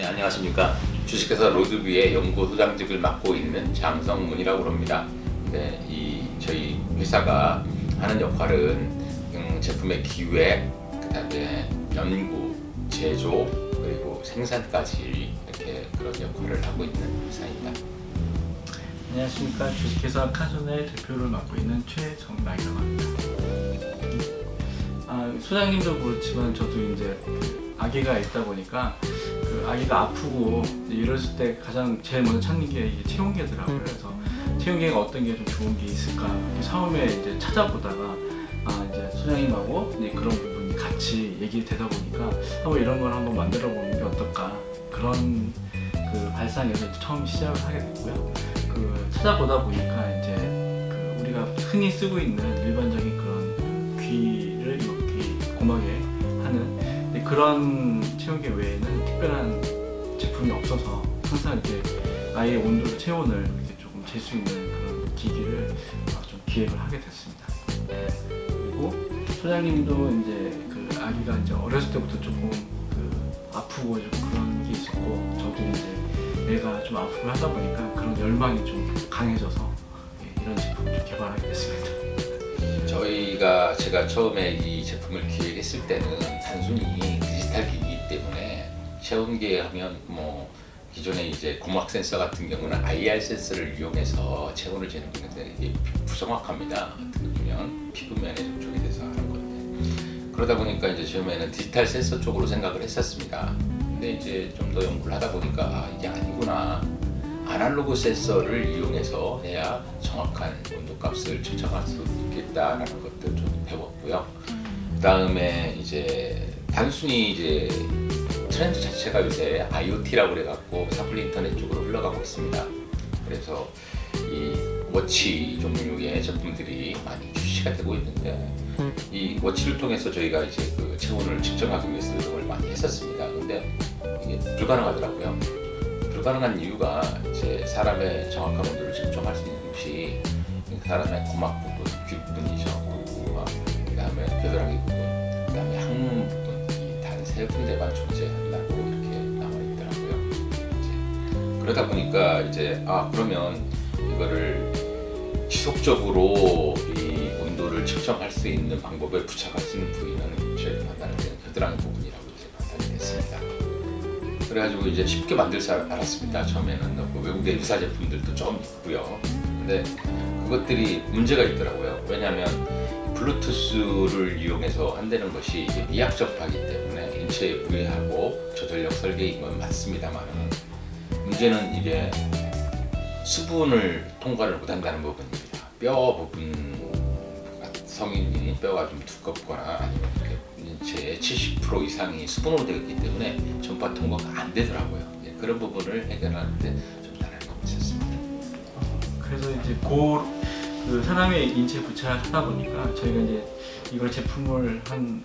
네, 안녕하십니까. 주식회사 로드뷰의 연구 소장직을 맡고 있는 장성문이라고 합니다. 네, 이 저희 회사가 하는 역할은 음, 제품의 기획, 그다음에 연구, 제조 그리고 생산까지 이렇게 그런 역할을 하고 있는 회사입니다. 안녕하십니까 주식회사 카존의 대표를 맡고 있는 최정락이라고 합니다. 아, 소장님도 그렇지만 저도 이제 그 아기가 있다 보니까 그 아기가 아프고 이랬을 때 가장 제일 먼저 찾는 게 이게 체온계더라고요. 그래서 체온계가 어떤 게 좀 좋은 게 있을까 처음에 이제 찾아보다가 아 이제 소장님하고 이제 그런 부분이 같이 얘기 되다 보니까 한번 이런 걸 한번 만들어 보는 게 어떨까 그런 그 발상에서 처음 시작을 하게 됐고요. 그 찾아보다 보니까 이제 그 우리가 흔히 쓰고 있는 일반적인 그런 그 귀를 이렇게 고막에 그런 체온계 외에는 특별한 제품이 없어서 항상 이렇게 아이의 온도를 체온을 이렇게 조금 잴수 있는 그런 기기를 어, 좀 기획을 하게 됐습니다. 그리고 소장님도 이제 그 아기가 이제 어렸을 때부터 조금 그 아프고 좀 그런 게 있었고 저도 이제 애가 좀 아프고 하다 보니까 그런 열망이 좀 강해져서 예, 이런 제품을 좀 개발하게 됐습니다. 저희가 제가 처음에 이 제품을 기획했을 때는 단순히 체온계 하면 뭐 기존에 이제 고막 센서 같은 경우는 IR 센서를 이용해서 체온을 재는 건데 이게 부정확합니다. 어떻게 보면 피부면에 접촉이 돼서 하는 건데 그러다 보니까 이제 처음에는 디지털 센서 쪽으로 생각을 했었습니다. 근데 이제 좀 더 연구를 하다 보니까 아, 이게 아니구나. 아날로그 센서를 이용해서 해야 정확한 온도값을 측정할 수 있겠다라는 것들 좀 배웠고요. 그 다음에 이제 단순히 이제 트렌드 자체가 요새 IoT라고 그래갖고 사플리 인터넷 쪽으로 흘러가고 있습니다. 그래서 이 워치 종류의 제품들이 많이 출시가 되고 있는데 이 워치를 통해서 저희가 이제 그 체온을 측정하기 위해서 노력을 많이 했었습니다. 근데 이게 불가능하더라고요. 불가능한 이유가 이제 사람의 정확한 온도를 측정할 수 있는 곳이 사람의 고막 부분, 귀 부분이죠. 고막, 그다음에 겨드랑이 부분, 그 다음에 항문 부분 군데만 존재한다고 이렇게 나와 있더라고요. 이제 그러다 보니까 이제 아 그러면 이거를 지속적으로 이 온도를 측정할 수 있는 방법을 부착할 수 있는 부위는 저희 판단은 겨드랑이 부분이라고 이제 판단이 됐습니다. 그래가지고 이제 쉽게 만들 줄 알았습니다. 처음에는 그 외국의 유사 제품들도 좀 있고요. 근데 그것들이 문제가 있더라고요. 왜냐하면 블루투스를 이용해서 한다는 것이 미약 접하기 때문에 인체에 무해하고 저전력 설계인 건 맞습니다만은 문제는 이게 수분을 통과를 못한다는 부분입니다. 뼈 부분 성인이 뼈가 좀 두껍거나 아니면 인체의 70% 이상이 수분으로 되어 있기 때문에 전파 통과가 안 되더라고요. 예, 그런 부분을 해결하는데 좀 난항이 있었습니다. 그래서 이제 고, 그 사람의 인체 부착을 하다 보니까 저희가 이제 이걸 제품을 한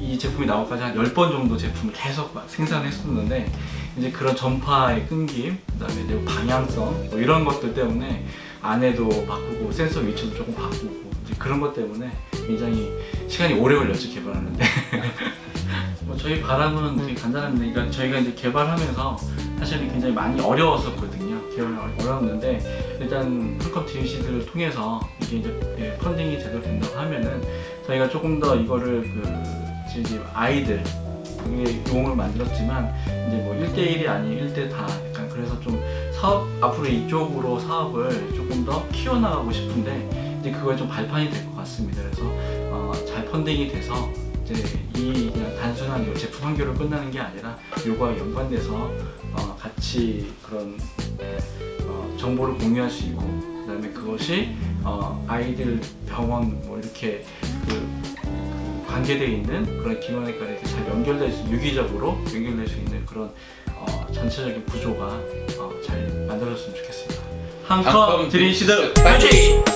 이 제품이 나오기까지 한 10번 정도 제품을 계속 막 생산했었는데 이제 그런 전파의 끊김, 그다음에 이제 방향성 뭐 이런 것들 때문에 안에도 바꾸고 센서 위치도 조금 바꾸고 이제 그런 것 때문에 굉장히 시간이 오래 걸렸죠 개발하는데. 뭐 저희 바람은 되게 간단한데 그러니까 저희가 이제 개발하면서 사실은 굉장히 많이 어려웠었거든요. 개발이 어려웠는데 일단 풀컵 DC들을 통해서 이게 이제 예, 펀딩이 제대로 된다고 하면은 저희가 조금 더 이거를 그 이제 아이들 용을 만들었지만 이제 뭐 1대1이 아닌 1대 다 약간 그래서 좀 사업 앞으로 이쪽으로 사업을 조금 더 키워나가고 싶은데 이제 그거에 좀 발판이 될 것 같습니다. 그래서 어, 잘 펀딩이 돼서 이제 이 그냥 단순한 요 제품 한교로 끝나는 게 아니라 요거와 연관돼서 어, 같이 그런 어, 정보를 공유할 수 있고 그다음에 그것이 어, 아이들 병원 뭐 이렇게 그, 그 관계되어 있는 그런 기관에까지 잘 연결될 수 유기적으로 연결될 수 있는 그런 어, 전체적인 구조가 어, 잘 만들어졌으면 좋겠습니다. 한컵 드린 시드 파이팅!